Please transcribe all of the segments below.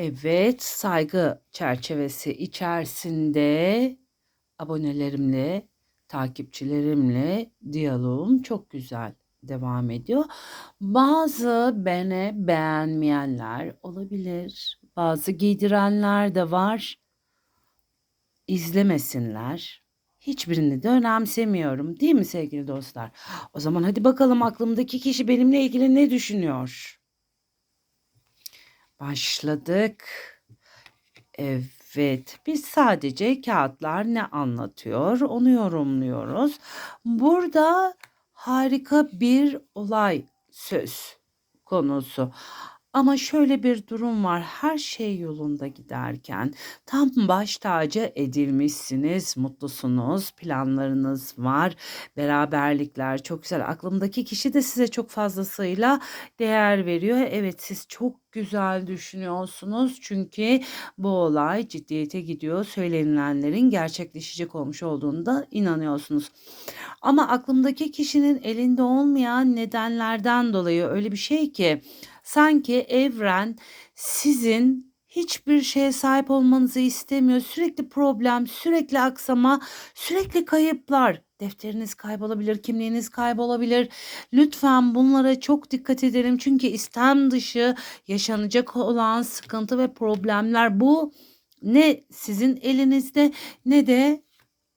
Evet, saygı çerçevesi içerisinde abonelerimle, takipçilerimle diyaloğum çok güzel devam ediyor. Bazı beni beğenmeyenler olabilir. Bazı giydirenler de var. İzlemesinler. Hiçbirini de önemsemiyorum, değil mi sevgili dostlar? O zaman hadi bakalım aklımdaki kişi benimle ilgili ne düşünüyor? Başladık. Evet, biz sadece kağıtlar ne anlatıyor onu yorumluyoruz. Burada harika bir olay söz konusu. Ama şöyle bir durum var. Her şey yolunda giderken tam baş tacı edilmişsiniz, mutlusunuz, planlarınız var, beraberlikler çok güzel. Aklımdaki kişi de size çok fazlasıyla değer veriyor. Evet siz çok güzel düşünüyorsunuz çünkü bu olay ciddiyete gidiyor. Söylenilenlerin gerçekleşecek olmuş olduğunda inanıyorsunuz. Ama aklımdaki kişinin elinde olmayan nedenlerden dolayı öyle bir şey ki sanki evren sizin hiçbir şeye sahip olmanızı istemiyor. Sürekli problem, sürekli aksama, sürekli kayıplar. Defteriniz kaybolabilir, kimliğiniz kaybolabilir. Lütfen bunlara çok dikkat edelim. Çünkü istem dışı yaşanacak olan sıkıntı ve problemler bu ne sizin elinizde ne de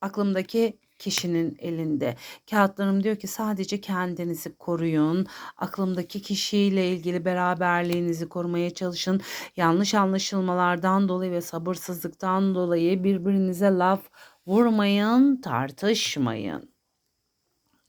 aklımdaki kişinin elinde. Kağıtlarım diyor ki sadece kendinizi koruyun. Aklımdaki kişiyle ilgili beraberliğinizi korumaya çalışın. Yanlış anlaşılmalardan dolayı ve sabırsızlıktan dolayı birbirinize laf vurmayın, tartışmayın.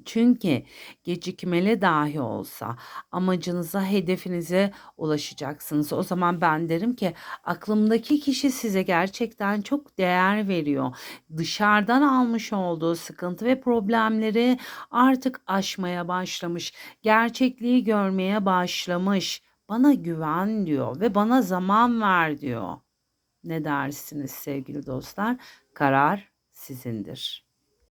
Çünkü gecikmeli dahi olsa amacınıza, hedefinize ulaşacaksınız. O zaman ben derim ki aklımdaki kişi size gerçekten çok değer veriyor. Dışarıdan almış olduğu sıkıntı ve problemleri artık aşmaya başlamış. Gerçekliği görmeye başlamış. Bana güven diyor ve bana zaman ver diyor. Ne dersiniz sevgili dostlar? Karar sizindir.